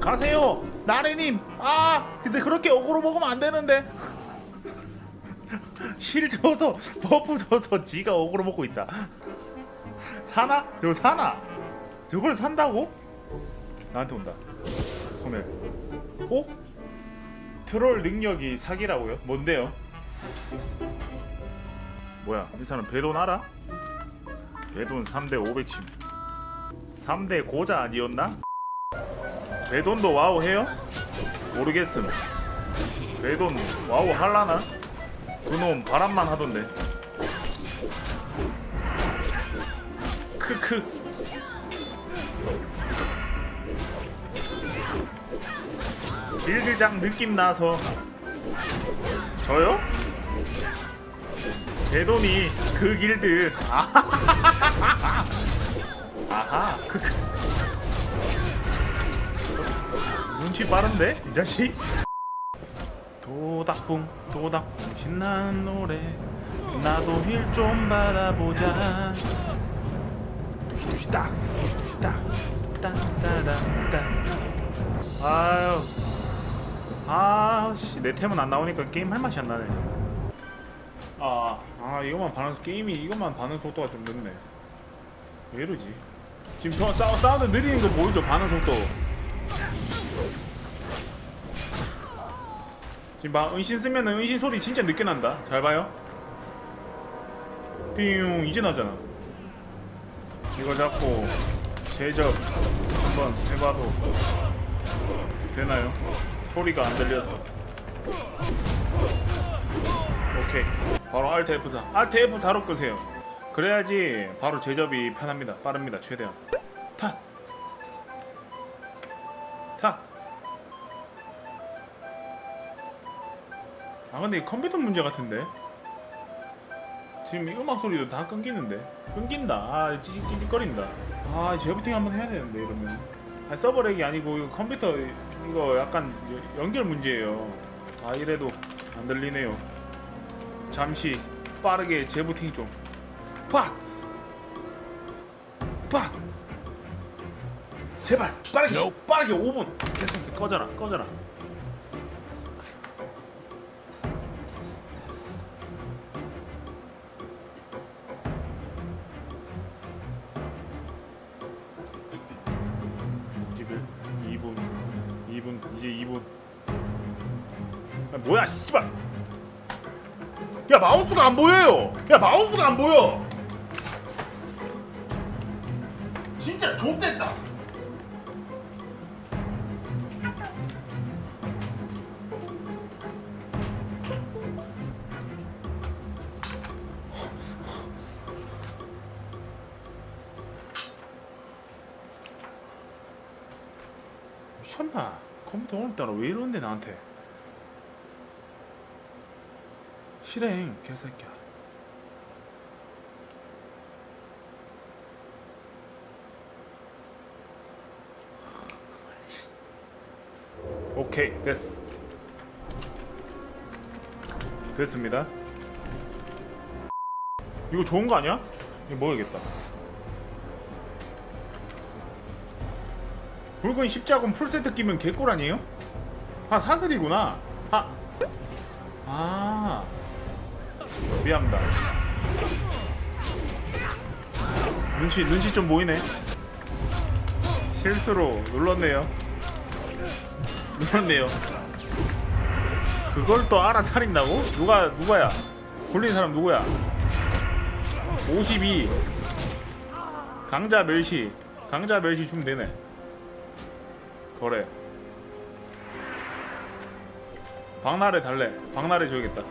가세요 나래님 아 근데 그렇게 어그로 먹으면 안 되는데 실 줘서 버프 줘서 지가 어그로 먹고 있다 사나? 저거 사나? 저걸 산다고? 나한테 온다 소멸 어? 트롤 능력이 사기라고요? 뭔데요? 뭐야 이 사람 배돈 알아? 배돈 3대 510 3대 고자 아니었나? 배돈도 와우 해요? 모르겠음 배돈 와우 할라나? 그놈 바람만 하던데. 크크. 빌드장 느낌 나서. 저요? 배돈이 그 길드 아하 크크 눈치 빠른데 이 자식? 도닥붕 도닥붕 신나는 노래. 나도 힐 좀 받아보자. 두시두시딱 두시두시딱 따따따따. 아유. 아씨 내 템은 안 나오니까 게임 할 맛이 안 나네. 아, 아 이것만 반응 게임이 이것만 반응 속도가 좀 늦네. 왜 이러지? 지금 저 싸, 사운드 느리는 거 보이죠? 반응 속도 지금 막 은신 쓰면은 은신 소리 진짜 늦게 난다. 잘 봐요. 띵 이제 나잖아. 이거 잡고 제접 한번 해봐도 되나요? 소리가 안 들려서. 오케이. 바로 Alt F4. Alt F4로 끄세요. 그래야지 바로 제접이 편합니다. 빠릅니다. 최대한. 탓. 탓. 아 근데 이 컴퓨터 문제 같은데? 지금 이 음악 소리도 다 끊기는데? 끊긴다. 아 찌직찌직거린다. 아 재부팅 한번 해야 되는데 이러면. 아 서버렉이 아니고 이거 컴퓨터 이거 약간 여- 연결 문제예요. 아 이래도 안 들리네요. 잠시 빠르게 재부팅 좀. 팍! 팍! 제발 빠르게 빠르게 5분 됐어 꺼져라 꺼져라 뭐야 씨발. 야 마우스가 안 보여요. 야 마우스가 안 보여. 진짜 좆됐다. 미쳤나? 컴퓨터 오늘따라 왜 이러는데 나한테 실행 개새끼야. 오케이 됐어 됐습니다. 이거 좋은 거 아니야? 이거 먹어야겠다. 붉은 십자군 풀세트 끼면 개꿀 아니에요? 아 사슬이구나. 아, 아 미안합니다. 눈치 눈치 좀 보이네. 실수로 눌렀네요. 눌렀네요. 그걸 또 알아차린다고? 누가 누가야? 굴린 사람 누구야? 52 강자 멸시. 강자 멸시 주면 되네. 거래. 박나래 달래. 박나래 줘야겠다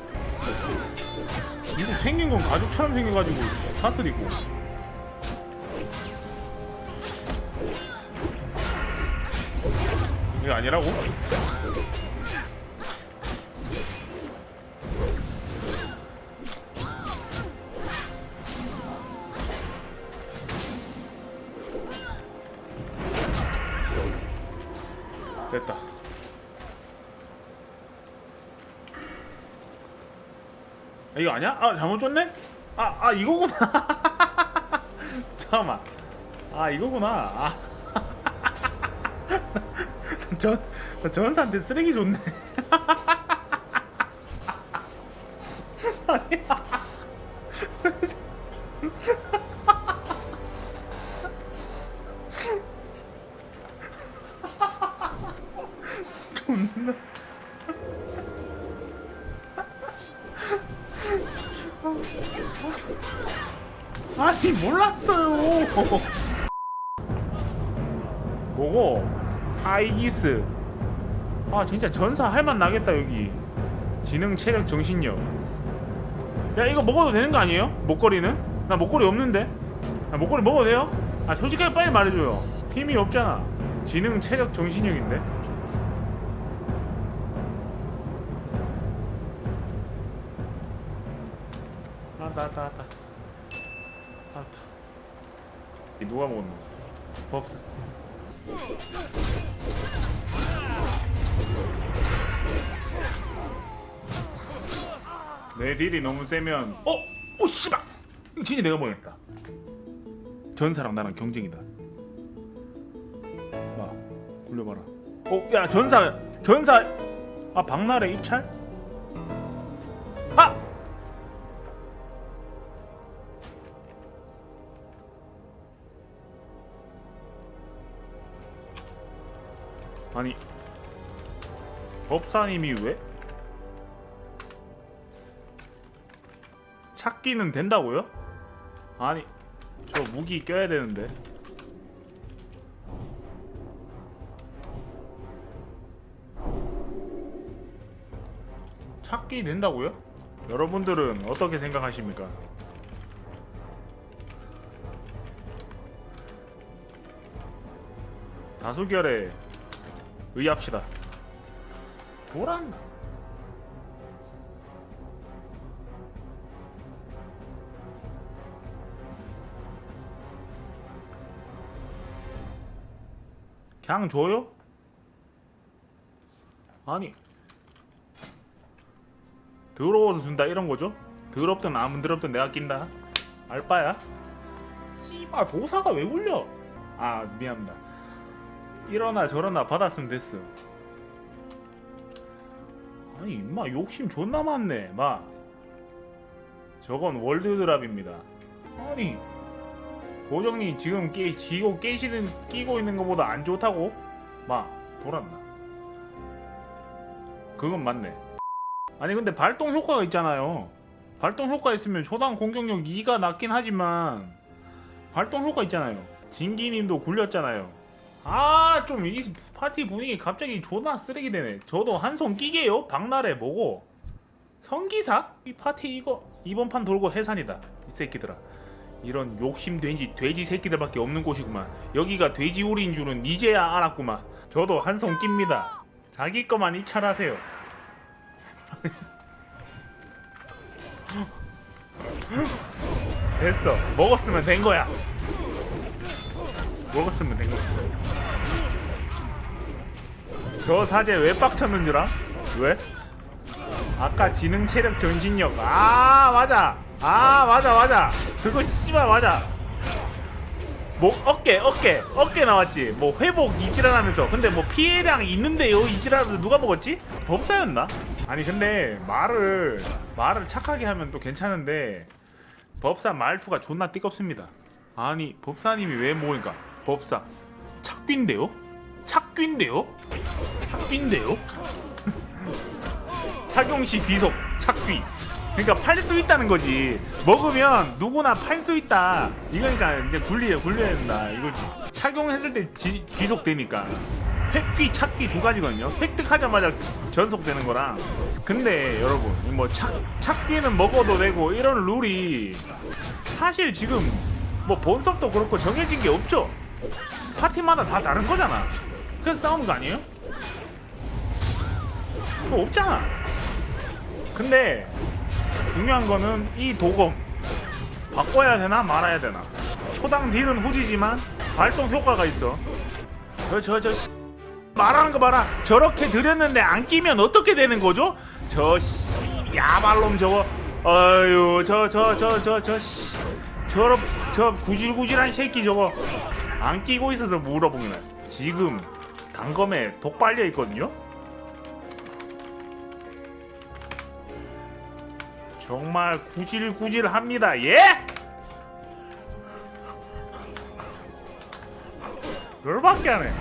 이거 생긴 건 가죽처럼 생겨가지고 사슬이고 이거 아니라고? 됐다. 이거 아니야? 아 잘못 줬네? 아, 아 이거구나. 잠깐만. 아 이거구나. 아. 전 전사한테 쓰레기 줬네. 존나. 아니 몰랐어요. 뭐고? 아이기스. 아 진짜 전사 할만 나겠다 여기. 지능, 체력, 정신력. 야 이거 먹어도 되는 거 아니에요? 목걸이는? 나 목걸이 없는데? 아 목걸이 먹어도 돼요? 아 솔직하게 빨리 말해줘요. 힘이 없잖아. 지능, 체력, 정신력인데. 아따 아따 아따 아따 이 누가 먹었노? 법스 내 딜이 너무 세면 어? 오 씨발! 이거 진짜 내가 먹었다 전사랑 나랑 경쟁이다 봐 굴려봐라 어? 야 전사 전사 아 박나래 입찰? 법사님이 왜? 찾기는 된다고요? 아니 저 무기 껴야 되는데 찾기 된다고요? 여러분들은 어떻게 생각하십니까? 다수결에 의합시다. 도란. 그냥 줘요? 아니 더러워서 준다 이런 거죠? 더럽든 안 더럽든 내가 낀다 알바야? 씨발 도사가 왜 울려? 아 미안합니다 이러나 저러나 받았으면 됐어. 아니 임마 욕심 존나 많네 마. 저건 월드드랍입니다. 아니 도정님 지금 깨 지고 깨시는 끼고 있는 것보다 안 좋다고? 마 돌았나? 그건 맞네. 아니 근데 발동 효과가 있잖아요. 발동 효과 있으면 초당 공격력 2가 낮긴 하지만 발동 효과 있잖아요. 진기님도 굴렸잖아요. 아, 좀 이 파티 분위기 갑자기 존나 쓰레기 되네. 저도 한 손 끼게요. 박나래 뭐고? 성기사? 이 파티 이거 이번 판 돌고 해산이다. 이 새끼들아. 이런 욕심 돼지 돼지 새끼들밖에 없는 곳이구만. 여기가 돼지우리인 줄은 이제야 알았구만. 저도 한 손 낍니다. 자기 거만 입찰하세요. 됐어. 먹었으면 된 거야. 먹었으면 된 거야. 저 사제 왜 빡쳤는 줄 아? 왜? 아까 지능 체력 전신력. 아 맞아. 아 맞아 맞아. 그거 씨발 맞아. 뭐 어깨 어깨 어깨 나왔지. 뭐 회복 이지랄 하면서. 근데 뭐 피해량 있는데요 이지랄을 누가 먹었지? 법사였나? 아니 근데 말을 말을 착하게 하면 또 괜찮은데 법사 말투가 존나 띠껍습니다. 아니 법사님이 왜 모으니까. 법사 착귀인데요 착귀인데요? 착귀인데요? 착용시 비속 착귀. 그러니까 팔 수 있다는 거지. 먹으면 누구나 팔 수 있다. 이거니까 이제 굴리야 굴려야 된다. 이거지. 착용했을 때 지, 지속되니까. 획귀 착귀 두 가지거든요. 획득하자마자 전속되는 거랑. 근데 여러분 뭐 착, 착귀는 먹어도 되고 이런 룰이 사실 지금 뭐 본섭도 그렇고 정해진 게 없죠. 파티마다 다 다른 거잖아 그래서 싸우는 거 아니에요? 뭐 없잖아. 근데 중요한 거는 이 도검 바꿔야 되나 말아야 되나. 초당 딜은 후지지만 발동 효과가 있어. 저저저 말하는 거 봐라. 저렇게 드렸는데 안 끼면 어떻게 되는 거죠? 저 씨, 야발놈 저거. 어유 저 저 저 저저 저저 저 구질구질한 새끼 저거. 안 끼고 있어서 물어보는 지금 단검에 독 빨려 있거든요. 정말 구질구질합니다. 예? 열받게 하네.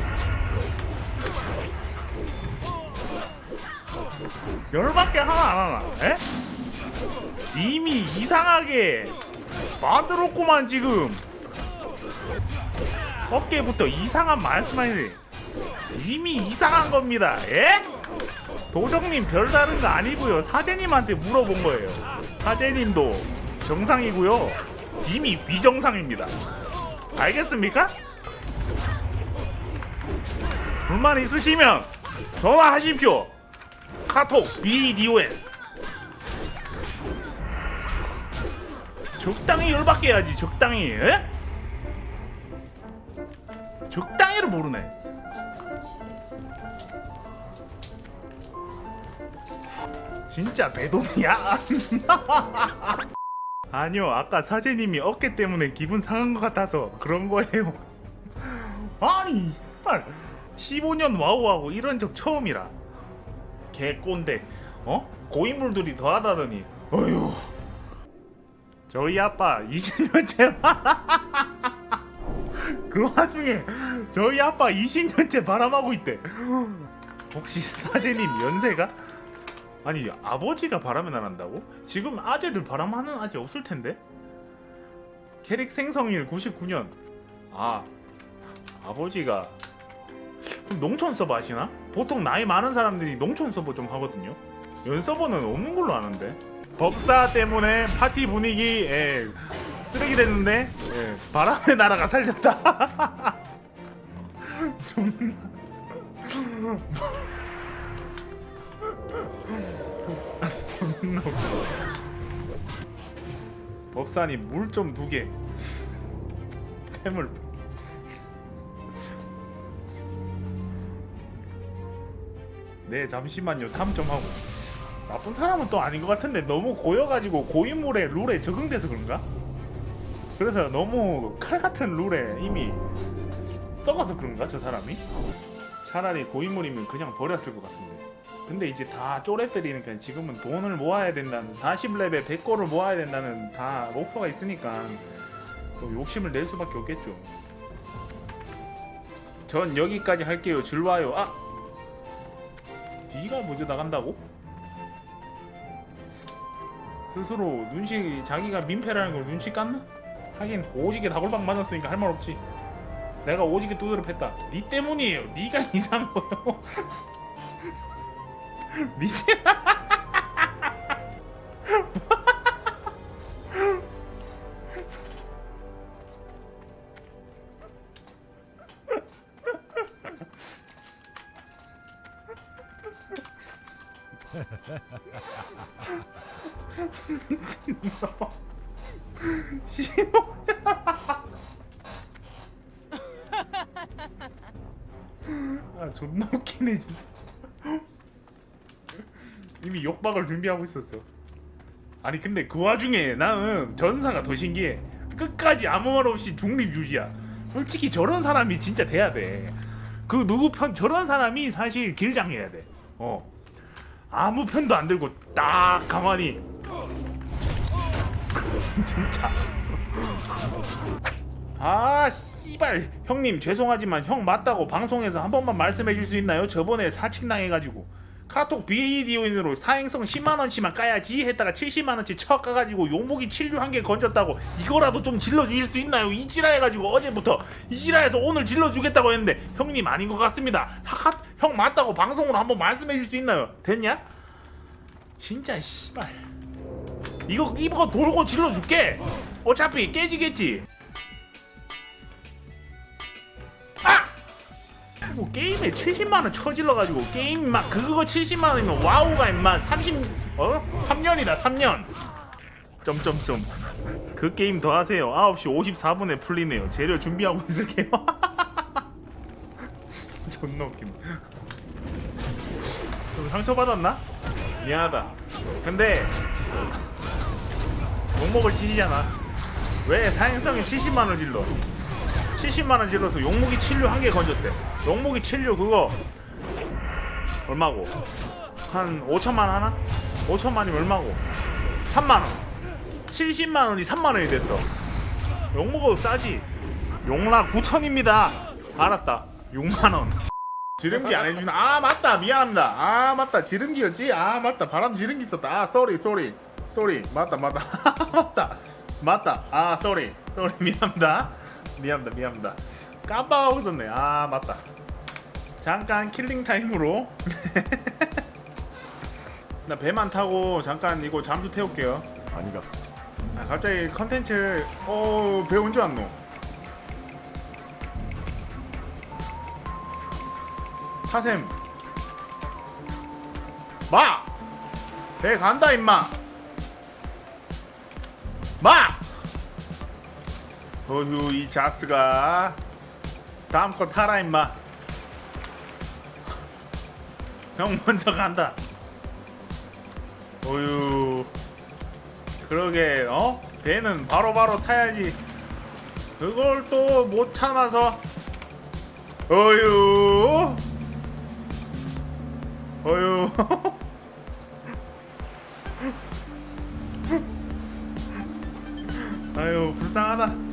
열받게 하나 안 하나? 에? 이미 이상하게 만들었구만 지금. 어깨부터 이상한 말씀하시네. 이미 이상한 겁니다. 예? 도정님 별다른 거 아니고요. 사제님한테 물어본 거예요. 사제님도 정상이고요. 이미 비정상입니다. 알겠습니까? 불만 있으시면 전화하십시오. 카톡 BDON 적당히 열받게 해야지 적당히 에? 적당히를 모르네 진짜 배동이야? 아니요 아까 사제님이 어깨 때문에 기분 상한 것 같아서 그런 거예요. 아니 발. 15년 와우하고 이런 적 처음이라. 개꼰대. 어? 고인물들이 더 하다더니. 어휴. 저희 아빠 20년째. 그 와중에 저희 아빠 20년째 바람하고 있대. 혹시 사제님 연세가? 아니 아버지가 바람이 나란다고? 지금 아재들 바람하는 아재 없을 텐데? 캐릭 생성일 99년 아 아버지가 그럼 농촌 서버 하시나? 보통 나이 많은 사람들이 농촌 서버 좀 하거든요. 연 서버는 없는 걸로 아는데. 법사 때문에 파티 분위기 예, 쓰레기 됐는데 예, 바람의 나라가 살렸다. 존나 웃겨. 법사님 물 좀 두 개. 템을 네 잠시만요 탐 좀 하고 나쁜 사람은 또 아닌 것 같은데 너무 고여가지고 고인물의 룰에 적응돼서 그런가? 그래서 너무 칼 같은 룰에 이미 썩어서 그런가 저 사람이? 차라리 고인물이면 그냥 버렸을 것 같은데 근데 이제 다 쪼래 때리니까 지금은 돈을 모아야 된다는 40레벨 100골을 모아야 된다는 다 목표가 있으니까 또 욕심을 낼 수밖에 없겠죠 전 여기까지 할게요 줄와요 아 네가 먼저 나간다고? 스스로 눈치 자기가 민폐라는 걸 눈치 깠나? 하긴 오지게 다골방 맞았으니까 할 말 없지. 내가 오지게 두드려 팼다. 네 때문이에요. 네가 이상한 거요. 미친. 아 존나 웃기네 진짜. 욕박을 준비하고 있었어. 아니 근데 그 와중에 나는 전사가 더 신기해. 끝까지 아무 말 없이 중립 유지야. 솔직히 저런 사람이 진짜 돼야 돼. 그 누구 편 저런 사람이 사실 길장해야 돼. 어. 아무 편도 안 들고 딱 가만히 진짜. 아 씨발 형님 죄송하지만 형 맞다고 방송에서 한 번만 말씀해 줄 수 있나요? 저번에 사칭 당해가지고 카톡 BADO인으로 사행성 10만 원치만 까야지 했다가 70만 원치 쳐 까가지고 용목이 7류 한 개 건졌다고 이거라도 좀 질러 주실 수 있나요? 이지라 해가지고 어제부터 이지라 해서 오늘 질러 주겠다고 했는데 형님 아닌 것 같습니다. 하, 형 맞다고 방송으로 한번 말씀해 줄 수 있나요? 됐냐? 진짜 씨발 이거 이거 돌고 질러 줄게. 어차피 깨지겠지. 뭐 게임에 70만 원 쳐질러 가지고 게임 막 그거 70만 원이면 와우가 임마 30 어? 3년이다 3년. 점점점. 그 게임 더 하세요. 9시 54분에 풀리네요. 재료 준비하고 있을게요. 존나 웃긴다. 좀 상처받았나? 미안하다. 근데 목목을 찢이잖아. 왜 사행성에 70만 원 질러? 70만 원 질러서 용무기 칠류 한 개 건졌대. 용무기 칠류 그거 얼마고? 한 5천만 원 하나? 5천만이면 얼마고? 3만 원. 70만 원이 3만 원이 됐어. 욕 먹어도 싸지. 용라 9천입니다. 알았다. 6만 원. 지름기 안 해주나? 아 맞다 미안합니다. 아 맞다 지름기였지? 아 맞다 바람 지름기 있었다. 아 쏘리 쏘리 쏘리 맞다 맞다 맞다 맞다 아 쏘리 쏘리 미안합니다. 미안합니다 미안합니다. 깜빡하고 있었네. 아 맞다. 잠깐 킬링 타임으로 나 배만 타고 잠깐 이거 잠수 태울게요. 아니가 아, 갑자기 컨텐츠 어배 언제 왔노? 사셈 마! 배 간다 임마 마! 어휴 이 자스가 다음 거 타라 임마. 형 먼저 간다. 어휴. 그러게 어? 배는 바로바로 타야지. 그걸 또 못 참아서. 어휴. 어휴. 아유 불쌍하다